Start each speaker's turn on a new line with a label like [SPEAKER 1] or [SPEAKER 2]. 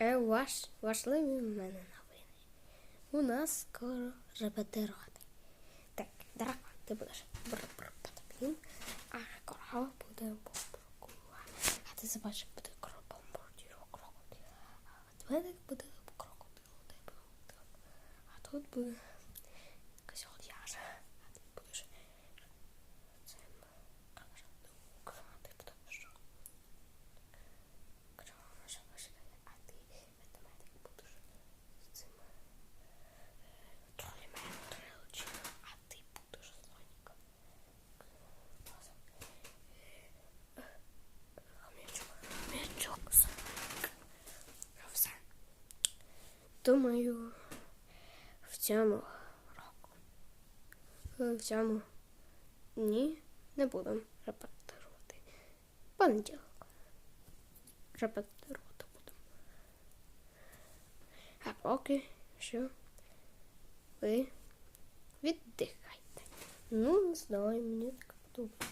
[SPEAKER 1] Е, ваш, важливі в мене новини. У нас скоро репетирувати. Так, дракон, ти будеш бр-бр-потапін, а корова буде бомбуркува. А ти забачиш, буде бомбурдіро крокодил. А от ведик буде крокодил. А тут буде козьол яжа. А ти будеш цим кажанук. А ти будеш Крова а ти математик будеш з цим тролем трилочі, а ти будеш Сонік. Хомячок, хомячок, Сонік. Ну, Все. Думаю, в цьому року. В цьому ні, не будемо репетирувати. Понеділок репетирувати будемо. А поки що ви віддихайте. Ну, не знаю, мені так подобається.